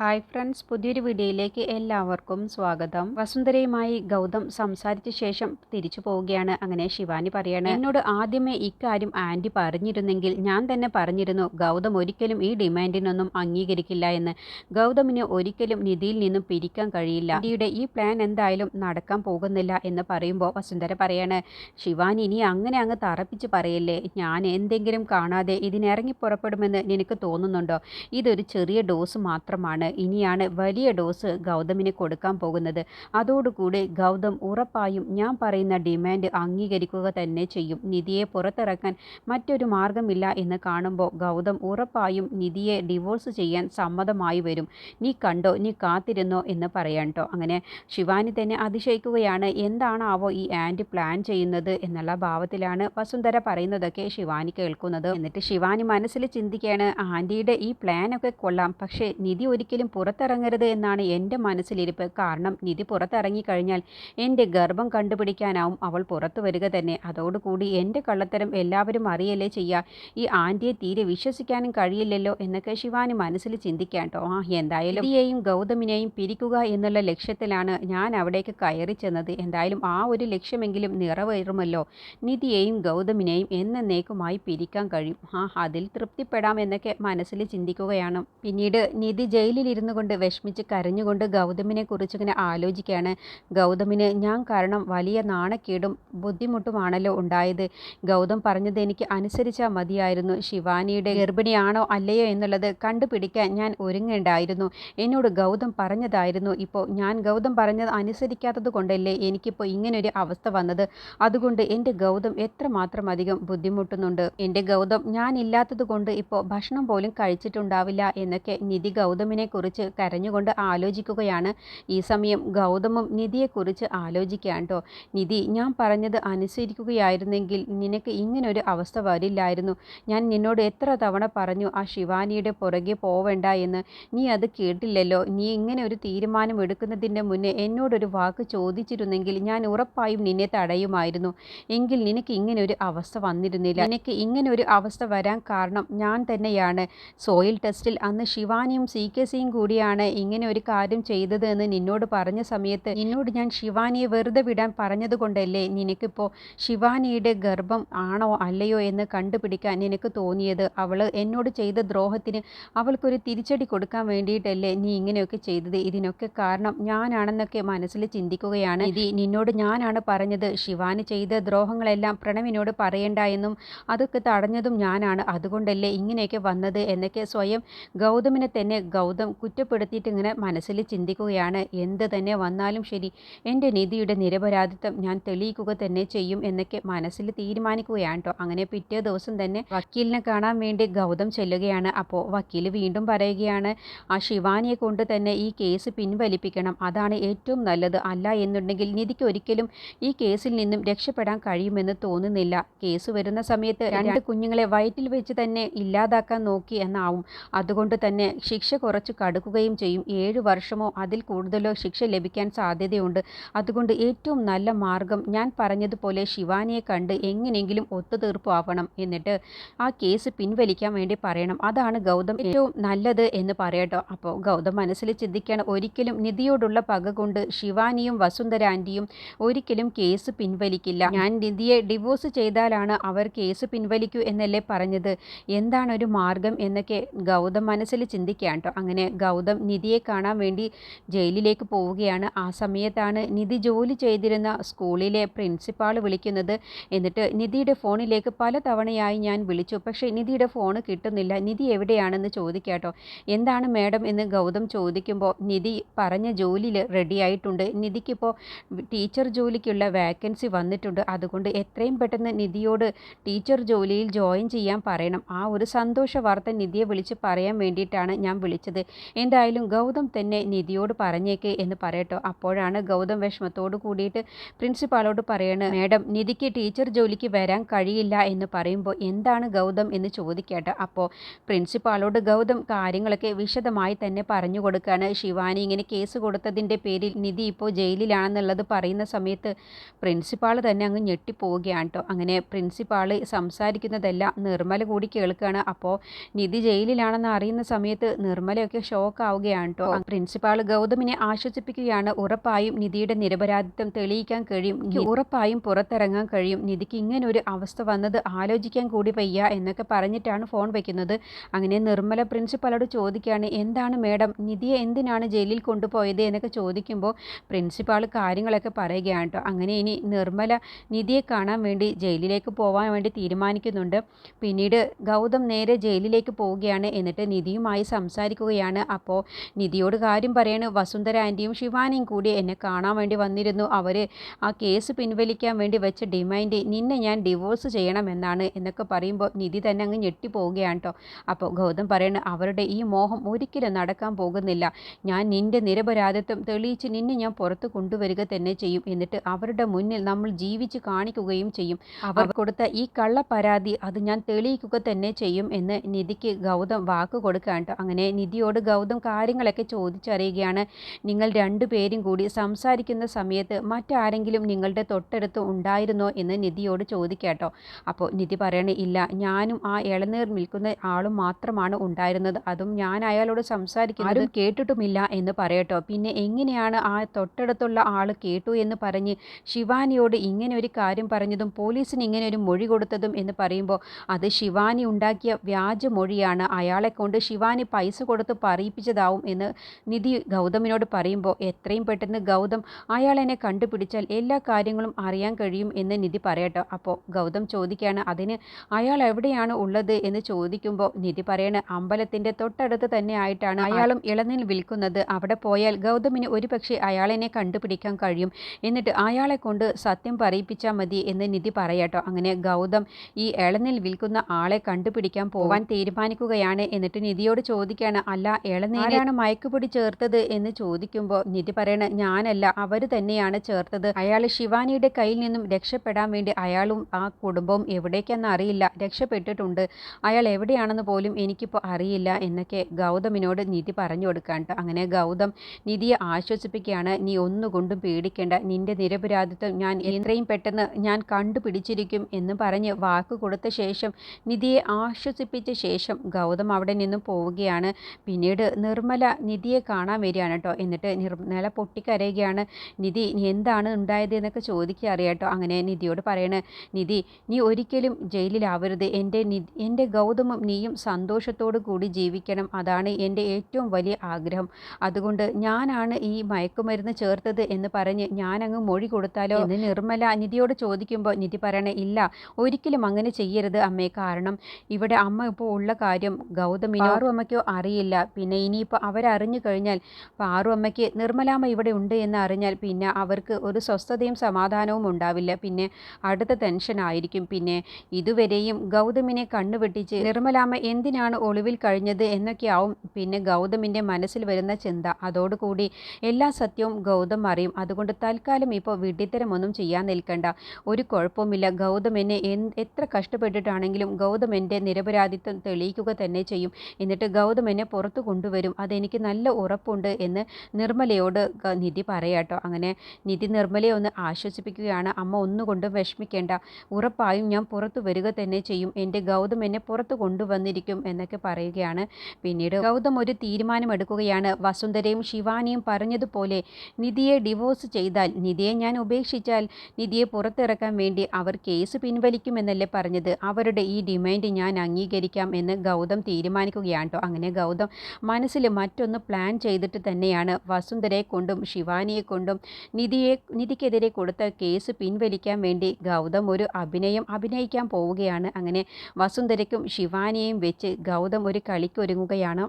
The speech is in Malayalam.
ഹായ് ഫ്രണ്ട്സ് പുതിയൊരു വീഡിയോയിലേക്ക് എല്ലാവർക്കും സ്വാഗതം. വസുന്ധരയുമായി ഗൗതം സംസാരിച്ച ശേഷം തിരിച്ചു പോവുകയാണ്. അങ്ങനെ ശിവാനി പറയാണ് എന്നോട് ആദ്യമേ ഇക്കാര്യം ആന്റി പറഞ്ഞിരുന്നെങ്കിൽ ഞാൻ തന്നെ പറഞ്ഞിരുന്നു. ഗൗതം ഒരിക്കലും ഈ ഡിമാൻഡിനൊന്നും അംഗീകരിക്കില്ല എന്ന്. ഗൗതമിന് ഒരിക്കലും നിധിയിൽ നിന്നും പിരിക്കാൻ കഴിയില്ല. നിധിയുടെ ഈ പ്ലാൻ എന്തായാലും നടക്കാൻ പോകുന്നില്ല എന്ന് പറയുമ്പോൾ വസുന്ധര പറയാണ് ശിവാനി ഇനി അങ്ങനെ അങ്ങ് തറപ്പിച്ച് പറയല്ലേ? ഞാൻ എന്തെങ്കിലും കാണാതെ ഇതിനിറങ്ങി പുറപ്പെടുമെന്ന് നിനക്ക് തോന്നുന്നുണ്ടോ? ഇതൊരു ചെറിയ ഡോസ് മാത്രമാണ്. ഇനിയാണ് വലിയ ഡോസ് ഗൗതമിന് കൊടുക്കാൻ പോകുന്നത്. അതോടുകൂടി ഗൗതം ഉറപ്പായും ഞാൻ പറയുന്ന ഡിമാൻഡ് അംഗീകരിക്കുക തന്നെ ചെയ്യും. നിധിയെ പുറത്തിറക്കാൻ മറ്റൊരു മാർഗമില്ല എന്ന് കാണുമ്പോൾ ഗൗതം ഉറപ്പായും നിധിയെ ഡിവോഴ്സ് ചെയ്യാൻ സമ്മതമായി വരും. നീ കണ്ടോ നീ കാത്തിരുന്നോ എന്ന് പറയാൻ കേട്ടോ അങ്ങനെ ശിവാനി തന്നെ അതിശയിക്കുകയാണ്. എന്താണാവോ ഈ ആന്റി പ്ലാൻ ചെയ്യുന്നത് എന്നുള്ള ഭാവത്തിലാണ് വസുന്ധര പറയുന്നതൊക്കെ ശിവാനി കേൾക്കുന്നത്. എന്നിട്ട് ശിവാനി മനസ്സിൽ ചിന്തിക്കുകയാണ്. ആന്റിയുടെ ഈ പ്ലാനൊക്കെ കൊള്ളാം. പക്ഷേ നിധി ഒരിക്കലും പുറത്തിറങ്ങരുത് എന്നാണ് എന്റെ മനസ്സിലിരിപ്പ്. കാരണം നിധി പുറത്തിറങ്ങിക്കഴിഞ്ഞാൽ എന്റെ ഗർഭം കണ്ടുപിടിക്കാനാവും അവൾ പുറത്തു വരിക തന്നെ. അതോടുകൂടി എന്റെ കള്ളത്തരം എല്ലാവരും അറിയല്ലേ ചെയ്യുക ഈ ആന്റിയെ തീരെ വിശ്വസിക്കാനും കഴിയില്ലല്ലോ എന്നൊക്കെ ശിവാനി മനസ്സിൽ ചിന്തിക്കാട്ടോ ആ എന്തായാലും നിധിയെയും ഗൗതമിനെയും പിരിക്കുക എന്നുള്ള ലക്ഷ്യത്തിലാണ് ഞാൻ അവിടേക്ക് കയറി ചെന്നത്. എന്തായാലും ആ ഒരു ലക്ഷ്യമെങ്കിലും നിറവേറുമല്ലോ. നിധിയെയും ഗൗതമിനെയും എന്നേക്കുമായി പിരിക്കാൻ കഴിയും. ആ അതിൽ തൃപ്തിപ്പെടാം എന്നൊക്കെ മനസ്സിൽ ചിന്തിക്കുകയാണ്. പിന്നീട് നിധി ജയിലിലിരുന്നു കൊണ്ട് വിഷമിച്ച് കരഞ്ഞുകൊണ്ട് ഗൗതമിനെ കുറിച്ച് ഇങ്ങനെ ആലോചിക്കുകയാണ്. ഗൗതമിന് ഞാൻ കാരണം വലിയ നാണക്കേടും ബുദ്ധിമുട്ടുമാണല്ലോ ഉണ്ടായത്. ഗൗതം പറഞ്ഞത് എനിക്ക് അനുസരിച്ചാൽ മതിയായിരുന്നു. ശിവാനിയുടെ ഗർഭിണിയാണോ അല്ലയോ എന്നുള്ളത് കണ്ടുപിടിക്കാൻ ഞാൻ ഒരുങ്ങേണ്ടായിരുന്നു. എന്നോട് ഗൗതം പറഞ്ഞതായിരുന്നു. ഇപ്പോൾ ഞാൻ ഗൗതം പറഞ്ഞത് അനുസരിക്കാത്തത് കൊണ്ടല്ലേ എനിക്കിപ്പോൾ ഇങ്ങനൊരു അവസ്ഥ വന്നത്. അതുകൊണ്ട് എന്റെ ഗൗതം എത്രമാത്രം അധികം ബുദ്ധിമുട്ടുന്നുണ്ട്. എന്റെ ഗൗതം ഞാനില്ലാത്തത് കൊണ്ട് ഇപ്പോൾ ഭക്ഷണം പോലും കഴിച്ചിട്ടുണ്ടാവില്ല എന്നൊക്കെ നിധി ഗൗതമിനെ കുറിച്ച് കരഞ്ഞുകൊണ്ട് ആലോചിക്കുകയാണ്. ഈ സമയം ഗൗതമും നിധിയെക്കുറിച്ച് ആലോചിക്കാൻ കേട്ടോ നിധി ഞാൻ പറഞ്ഞത് അനുസരിക്കുകയായിരുന്നെങ്കിൽ നിനക്ക് ഇങ്ങനൊരു അവസ്ഥ വരില്ലായിരുന്നു. ഞാൻ നിന്നോട് എത്ര തവണ പറഞ്ഞു ആ ശിവാനിയുടെ പുറകെ പോവേണ്ട എന്ന്. നീ അത് കേട്ടില്ലല്ലോ. നീ ഇങ്ങനെ ഒരു തീരുമാനം എടുക്കുന്നതിന്റെ മുന്നേ എന്നോടൊരു വാക്ക് ചോദിച്ചിരുന്നെങ്കിൽ ഞാൻ ഉറപ്പായും നിന്നെ തടയുമായിരുന്നു. എങ്കിൽ നിനക്ക് ഇങ്ങനെ ഒരു അവസ്ഥ വന്നിരുന്നില്ല. നിനക്ക് ഇങ്ങനെ ഒരു അവസ്ഥ വരാൻ കാരണം ഞാൻ തന്നെയാണ്. സോയിൽ ടെസ്റ്റിൽ അന്ന് ശിവാനിയും സി കെ സിയും കൂടിയാണ് ഇങ്ങനെ ഒരു കാര്യം ചെയ്തത് എന്ന് നിന്നോട് പറഞ്ഞ സമയത്ത് നിന്നോട് ഞാൻ ശിവാനിയെ വെറുതെ വിടാൻ പറഞ്ഞതുകൊണ്ടല്ലേ നിനക്കിപ്പോൾ ശിവാനിയുടെ ഗർഭം ആണോ അല്ലയോ എന്ന് കണ്ടുപിടിക്കാൻ നിനക്ക് തോന്നിയത്? അവൾ എന്നോട് ചെയ്ത ദ്രോഹത്തിന് അവൾക്കൊരു തിരിച്ചടി കൊടുക്കാൻ വേണ്ടിയിട്ടല്ലേ നീ ഇങ്ങനെയൊക്കെ ചെയ്തത്. ഇതിനൊക്കെ കാരണം ഞാനാണെന്നൊക്കെ മനസ്സിൽ ചിന്തിക്കുകയാണ്. ഇത് നിന്നോട് ഞാനാണ് പറഞ്ഞത്. ശിവാനി ചെയ്ത ദ്രോഹങ്ങളെല്ലാം പ്രണവിനോട് പറയണ്ട എന്നും അതൊക്കെ തടഞ്ഞതും ഞാനാണ്. അതുകൊണ്ടല്ലേ ഇങ്ങനെയൊക്കെ വന്നത് എന്നൊക്കെ സ്വയം ഗൗതമിനെ തന്നെ ഗൗതം കുറ്റപ്പെടുത്തിയിട്ട് ഇങ്ങനെ മനസ്സിൽ ചിന്തിക്കുകയാണ്. എന്ത് തന്നെ വന്നാലും ശരി എന്റെ നിധിയുടെ നിരപരാധിത്വം ഞാൻ തെളിയിക്കുക തന്നെ ചെയ്യും എന്നൊക്കെ മനസ്സിൽ തീരുമാനിക്കുകയാണ് കേട്ടോ അങ്ങനെ പിറ്റേ ദിവസം തന്നെ വക്കീലിനെ കാണാൻ വേണ്ടി ഗൗതം ചെല്ലുകയാണ്. അപ്പോൾ വക്കീൽ വീണ്ടും പറയുകയാണ് ആ ശിവാനിയെ കൊണ്ട് തന്നെ ഈ കേസ് പിൻവലിപ്പിക്കണം. അതാണ് ഏറ്റവും നല്ലത്. അല്ല എന്നുണ്ടെങ്കിൽ നിധിക്ക് ഒരിക്കലും ഈ കേസിൽ നിന്നും രക്ഷപ്പെടാൻ കഴിയുമെന്ന് തോന്നുന്നില്ല. കേസ് വരുന്ന സമയത്ത് രണ്ട് കുഞ്ഞുങ്ങളെ വയറ്റിൽ വെച്ച് തന്നെ ഇല്ലാതാക്കാൻ നോക്കി എന്നാവും. അതുകൊണ്ട് തന്നെ ശിക്ഷ കുറച്ച് കടുക്കുകയും ചെയ്യും. ഏഴ് വർഷമോ അതിൽ കൂടുതലോ ശിക്ഷ ലഭിക്കാൻ സാധ്യതയുണ്ട്. അതുകൊണ്ട് ഏറ്റവും നല്ല മാർഗം ഞാൻ പറഞ്ഞതുപോലെ ശിവാനിയെ കണ്ട് എങ്ങനെയെങ്കിലും ഒത്തുതീർപ്പാവണം എന്നിട്ട് ആ കേസ് പിൻവലിക്കാൻ വേണ്ടി പറയണം. അതാണ് ഗൗതം ഏറ്റവും നല്ലത് എന്ന് പറയട്ടോ. അപ്പോൾ ഗൗതം മനസ്സിൽ ചിന്തിക്കണം. ഒരിക്കലും നിധിയോടുള്ള പക കൊണ്ട് ശിവാനിയും വസുന്ധര ആന്റിയും ഒരിക്കലും കേസ് പിൻവലിക്കില്ല. ഞാൻ നിധിയെ ഡിവോഴ്സ് ചെയ്താലാണ് അവർ കേസ് പിൻവലിക്കൂ എന്നല്ലേ പറഞ്ഞത്? എന്താണ് ഒരു മാർഗം എന്നൊക്കെ ഗൗതം മനസ്സിൽ ചിന്തിക്കുകയാണ് കേട്ടോ അങ്ങനെ ഗൗതം നിധിയെ കാണാൻ വേണ്ടി ജയിലിലേക്ക് പോവുകയാണ്. ആ സമയത്താണ് നിധി ജോലി ചെയ്തിരുന്ന സ്കൂളിലെ പ്രിൻസിപ്പാൾ വിളിക്കുന്നത്. എന്നിട്ട് നിധിയുടെ ഫോണിലേക്ക് പല തവണയായി ഞാൻ വിളിച്ചു. പക്ഷേ നിധിയുടെ ഫോൺ കിട്ടുന്നില്ല. നിധി എവിടെയാണെന്ന് ചോദിക്കാട്ടോ എന്താണ് മാഡം എന്ന് ഗൗതം ചോദിക്കുമ്പോൾ നിധി പറഞ്ഞ ജോലിയിൽ റെഡിയായിട്ടുണ്ട് നിധിക്കിപ്പോൾ ടീച്ചർ ജോലിക്കുള്ള വാക്കൻസി വന്നിട്ടുണ്ട്. അതുകൊണ്ട് എത്രയും പെട്ടെന്ന് നിധിയോട് ടീച്ചർ ജോലിയിൽ ജോയിൻ ചെയ്യാൻ പറയണം. ആ ഒരു സന്തോഷ വാർത്ത നിധിയെ വിളിച്ച് പറയാൻ വേണ്ടിയിട്ടാണ് ഞാൻ വിളിച്ചത്. എന്തായാലും ഗൗതം തന്നെ നിധിയോട് പറഞ്ഞേക്ക് എന്ന് പറയട്ടോ. അപ്പോഴാണ് ഗൗതം വിഷമത്തോട് കൂടിയിട്ട് പ്രിൻസിപ്പാളോട് പറയണ് മാഡം നിധിക്ക് ടീച്ചർ ജോലിക്ക് വരാൻ കഴിയില്ല എന്ന് പറയുമ്പോൾ എന്താണ് ഗൗതം എന്ന് ചോദിക്കട്ടെ. അപ്പോൾ പ്രിൻസിപ്പാളോട് ഗൗതം കാര്യങ്ങളൊക്കെ വിശദമായി തന്നെ പറഞ്ഞു കൊടുക്കുകയാണ് ശിവാനി ഇങ്ങനെ കേസ് കൊടുത്തതിന്റെ പേരിൽ നിധി ഇപ്പോൾ ജയിലിലാണെന്നുള്ളത് പറയുന്ന സമയത്ത് പ്രിൻസിപ്പാൾ തന്നെ അങ്ങ് ഞെട്ടിപ്പോവുകയാണ് കേട്ടോ അങ്ങനെ പ്രിൻസിപ്പാൾ സംസാരിക്കുന്നതെല്ലാം നിർമ്മല കൂടി കേൾക്കുകയാണ് അപ്പോൾ നിധി ജയിലിലാണെന്ന് അറിയുന്ന സമയത്ത് നിർമ്മലയൊക്കെ ഷോക്ക് ആവുകയാണ് കേട്ടോ പ്രിൻസിപ്പാൾ ഗൗതമിനെ ആശ്വസിപ്പിക്കുകയാണ് ഉറപ്പായും നിധിയുടെ നിരപരാധിത്വം തെളിയിക്കാൻ കഴിയും. ഉറപ്പായും പുറത്തിറങ്ങാൻ കഴിയും. നിധിക്ക് ഇങ്ങനെ ഒരു അവസ്ഥ വന്നത് ആലോചിക്കാൻ കൂടി വയ്യ എന്നൊക്കെ പറഞ്ഞിട്ടാണ് ഫോൺ വയ്ക്കുന്നത് അങ്ങനെ നിർമ്മല പ്രിൻസിപ്പാളോട് ചോദിക്കുകയാണ് എന്താണ് മേഡം? നിധിയെ എന്തിനാണ് ജയിലിൽ കൊണ്ടുപോയത്? എന്നൊക്കെ ചോദിക്കുമ്പോൾ പ്രിൻസിപ്പാൾ കാര്യങ്ങളൊക്കെ പറയുകയാണ് കേട്ടോ അങ്ങനെ ഇനി നിർമ്മല നിധിയെ കാണാൻ വേണ്ടി ജയിലിലേക്ക് പോകാൻ വേണ്ടി തീരുമാനിക്കുന്നുണ്ട്. പിന്നീട് ഗൗതം നേരെ ജയിലിലേക്ക് പോവുകയാണ്. എന്നിട്ട് നിധിയുമായി സംസാരിക്കുകയാണ്. അപ്പോൾ നിധിയോട് കാര്യം പറയാണ്. വസുന്ധര ആന്റിയും ശിവാനിയും കൂടി എന്നെ കാണാൻ വേണ്ടി വന്നിരുന്നു. അവർ ആ കേസ് പിൻവലിക്കാൻ വേണ്ടി വെച്ച ഡിമാൻഡ് നിന്നെ ഞാൻ ഡിവോഴ്സ് ചെയ്യണമെന്നാണ് എന്നൊക്കെ പറയുമ്പോൾ നിധി തന്നെ അങ്ങ് ഞെട്ടിപ്പോവുകയാണ് കേട്ടോ അപ്പോൾ ഗൗതം പറയണ അവരുടെ ഈ മോഹം ഒരിക്കലും നടക്കാൻ പോകുന്നില്ല. ഞാൻ നിന്റെ നിരപരാധിത്വം തെളിയിച്ച് നിന്നെ ഞാൻ പുറത്ത് കൊണ്ടുവരിക തന്നെ ചെയ്യും. എന്നിട്ട് അവരുടെ മുന്നിൽ നമ്മൾ ജീവിച്ച് കാണിക്കുകയും ചെയ്യും. അവർ കൊടുത്ത ഈ കള്ള പരാതി അത് ഞാൻ തെളിയിക്കുക തന്നെ ചെയ്യും എന്ന് നിധിക്ക് ഗൗതം വാക്ക് കൊടുക്കുകയാണ് അങ്ങനെ നിധിയോട് ഗൗതം കാര്യങ്ങളൊക്കെ ചോദിച്ചറിയുകയാണ്. നിങ്ങൾ രണ്ടുപേരും കൂടി സംസാരിക്കുന്ന സമയത്ത് മറ്റാരെങ്കിലും നിങ്ങളുടെ തൊട്ടടുത്ത് ഉണ്ടായിരുന്നോ എന്ന് നിധിയോട് ചോദിക്കാട്ടോ. അപ്പോൾ നിധി പറയണേ ഇല്ല ഞാനും ആ ഇളനീർ നിൽക്കുന്ന ആളും മാത്രമാണ് ഉണ്ടായിരുന്നത്. അതും ഞാൻ അയാളോട് സംസാരിക്കുന്നത് കേട്ടിട്ടുമില്ല എന്ന് പറയട്ടോ. പിന്നെ എങ്ങനെയാണ് ആ തൊട്ടടുത്തുള്ള ആൾ കേട്ടു എന്ന് പറഞ്ഞ് ശിവാനിയോട് ഇങ്ങനെ ഒരു കാര്യം പറഞ്ഞതും പോലീസിന് ഇങ്ങനെ ഒരു മൊഴി കൊടുത്തതും എന്ന് പറയുമ്പോൾ അത് ശിവാനി ഉണ്ടാക്കിയ വ്യാജ മൊഴിയാണ്. അയാളെ കൊണ്ട് ശിവാനി പൈസ കൊടുത്ത് പറയിപ്പിച്ചതാവും എന്ന് നിധി ഗൗതമിനോട് പറയുമ്പോൾ എത്രയും പെട്ടെന്ന് ഗൗതം അയാളെന്നെ കണ്ടുപിടിച്ചാൽ എല്ലാ കാര്യങ്ങളും അറിയാൻ കഴിയും എന്ന് നിധി പറയട്ടോ. അപ്പോൾ ഗൗതം ചോദിക്കുകയാണ് അതിന് അയാൾ എവിടെയാണ് ഉള്ളത്? എന്ന് ചോദിക്കുമ്പോൾ നിധി പറയണ അമ്പലത്തിന്റെ തൊട്ടടുത്ത് തന്നെ ആയിട്ടാണ് അയാളും ഇളനിൽ വിൽക്കുന്നത്. അവിടെ പോയാൽ ഗൗതമിന് ഒരുപക്ഷെ അയാളെന്നെ കണ്ടുപിടിക്കാൻ കഴിയും. എന്നിട്ട് അയാളെ കൊണ്ട് സത്യം പറയിപ്പിച്ചാൽ മതി എന്ന് നിധി പറയട്ടോ. അങ്ങനെ ഗൗതം ഈ ഇളനിൽ വിൽക്കുന്ന ആളെ കണ്ടുപിടിക്കാൻ പോവാൻ തീരുമാനിക്കുകയാണ്. എന്നിട്ട് നിധിയോട് ചോദിക്കുകയാണ് അല്ല ഇളനീരാണ് മയക്കുപൊടി ചേർത്തത് എന്ന് ചോദിക്കുമ്പോൾ നിധി പറയണ ഞാനല്ല അവർ തന്നെയാണ് ചേർത്തത്. അയാൾ ശിവാനിയുടെ കയ്യിൽ നിന്നും രക്ഷപ്പെടാൻ വേണ്ടി അയാളും ആ കുടുംബവും എവിടേക്കെന്ന് അറിയില്ല. രക്ഷപ്പെട്ടിട്ടുണ്ട്. അയാൾ എവിടെയാണെന്ന് പോലും എനിക്കിപ്പോൾ അറിയില്ല എന്നൊക്കെ ഗൗതമിനോട് നിധി പറഞ്ഞു കൊടുക്കാണ്ട് അങ്ങനെ ഗൗതം നിധിയെ ആശ്വസിപ്പിക്കുകയാണ്. നീ ഒന്നുകൊണ്ടും പേടിക്കേണ്ട. നിന്റെ നിരപരാധിത്വം ഞാൻ എത്രയും പെട്ടെന്ന് ഞാൻ കണ്ടുപിടിച്ചിരിക്കും എന്ന് പറഞ്ഞ് വാക്ക് കൊടുത്ത ശേഷം നിധിയെ ആശ്വസിപ്പിച്ച ശേഷം ഗൗതം അവിടെ നിന്നും പോവുകയാണ്. പിന്നീട് നിർമ്മല നിധിയെ കാണാൻ വരികയാണ് കേട്ടോ. എന്നിട്ട് നിർമ്മല പൊട്ടിക്കരയുകയാണ്. നിധി നീ എന്താണ് ഉണ്ടായത് എന്നൊക്കെ ചോദിക്കുക അറിയാട്ടോ അങ്ങനെ നിധിയോട് പറയണേ നിധി നീ ഒരിക്കലും ജയിലിലാവരുത്. എന്റെ നിധി എന്റെ ഗൗതമം നീയും സന്തോഷത്തോടു കൂടി ജീവിക്കണം. അതാണ് എന്റെ ഏറ്റവും വലിയ ആഗ്രഹം. അതുകൊണ്ട് ഞാനാണ് ഈ മയക്കുമരുന്ന് ചേർത്തത് എന്ന് പറഞ്ഞ് ഞാനങ്ങ് മൊഴി കൊടുത്താലോ? എന്ന് നിർമ്മല നിധിയോട് ചോദിക്കുമ്പോൾ നിധി പറയണേ ഇല്ല ഒരിക്കലും അങ്ങനെ ചെയ്യരുത് അമ്മയെ കാരണം ഇവിടെ അമ്മ ഇപ്പോൾ ഉള്ള കാര്യം ഗൗതമിനോ ആറു അമ്മയ്ക്കോ അറിയില്ല. പിന്നെ ഇനിയിപ്പോൾ അവരറിഞ്ഞു കഴിഞ്ഞാൽ പാറു അമ്മയ്ക്ക് നിർമ്മലാമ്മ ഇവിടെ ഉണ്ട് എന്ന് അറിഞ്ഞാൽ പിന്നെ അവർക്ക് ഒരു സ്വസ്ഥതയും സമാധാനവും ഉണ്ടാവില്ല. പിന്നെ അടുത്ത ടെൻഷൻ ആയിരിക്കും. പിന്നെ ഇതുവരെയും ഗൗതമിനെ കണ്ണുവെട്ടിച്ച് നിർമ്മലാമ്മ എന്തിനാണ് ഒളിവിൽ കഴിഞ്ഞത് എന്നൊക്കെയാവും പിന്നെ ഗൗതമിന്റെ മനസ്സിൽ വരുന്ന ചിന്ത. അതോടുകൂടി എല്ലാ സത്യവും ഗൗതം അറിയും. അതുകൊണ്ട് തൽക്കാലം ഇപ്പോൾ വിഡിത്തരമൊന്നും ചെയ്യാൻ നിൽക്കണ്ട. ഒരു കുഴപ്പമില്ല ഗൗതം എന്നെ എത്ര കഷ്ടപ്പെട്ടിട്ടാണെങ്കിലും ഗൗതം എന്റെ നിരപരാധിത്വം തെളിയിക്കുക തന്നെ ചെയ്യും. എന്നിട്ട് ഗൗതം എന്നെ പുറത്തു കൊണ്ടുവരും. അതെനിക്ക് നല്ല ഉറപ്പുണ്ട് എന്ന് നിർമ്മലയോട് നിധി പറയാട്ടോ അങ്ങനെ നിധി നിർമ്മലയെ ഒന്ന് ആശ്വസിപ്പിക്കുകയാണ്. അമ്മ ഒന്നുകൊണ്ടും വിഷമിക്കേണ്ട. ഉറപ്പായും ഞാൻ പുറത്തു വരിക തന്നെ ചെയ്യും. എന്റെ ഗൗതം എന്നെ പുറത്തു കൊണ്ടുവന്നിരിക്കും എന്നൊക്കെ പറയുകയാണ്. പിന്നീട് ഗൗതം ഒരു തീരുമാനമെടുക്കുകയാണ്. വസുന്ധരയും ശിവാനിയും പറഞ്ഞതുപോലെ നിധിയെ ഡിവോഴ്സ് ചെയ്താൽ നിധിയെ ഞാൻ ഉപേക്ഷിച്ചാൽ നിധിയെ പുറത്തിറക്കാൻ വേണ്ടി അവർ കേസ് പിൻവലിക്കുമെന്നല്ലേ പറഞ്ഞത്. അവരുടെ ഈ ഡിമാൻഡ് ഞാൻ അംഗീകരിക്കാം എന്ന് ഗൗതം തീരുമാനിക്കുകയാണ് കേട്ടോ അങ്ങനെ ഗൗതം മനസ്സിൽ മറ്റൊന്ന് പ്ലാൻ ചെയ്തിട്ട് തന്നെയാണ്. വസുന്ധരയെ കൊണ്ടും ശിവാനിയെ കൊണ്ടും നിധിയെ നിധിക്കെതിരെ കൊടുത്ത കേസ് പിൻവലിക്കാൻ വേണ്ടി ഗൗതം ഒരു അഭിനയം അഭിനയിക്കാൻ പോവുകയാണ്. അങ്ങനെ വസുന്ധരയ്ക്കും ശിവാനിയെയും വെച്ച് ഗൗതം ഒരു കളിക്കൊരുങ്ങുകയാണ്.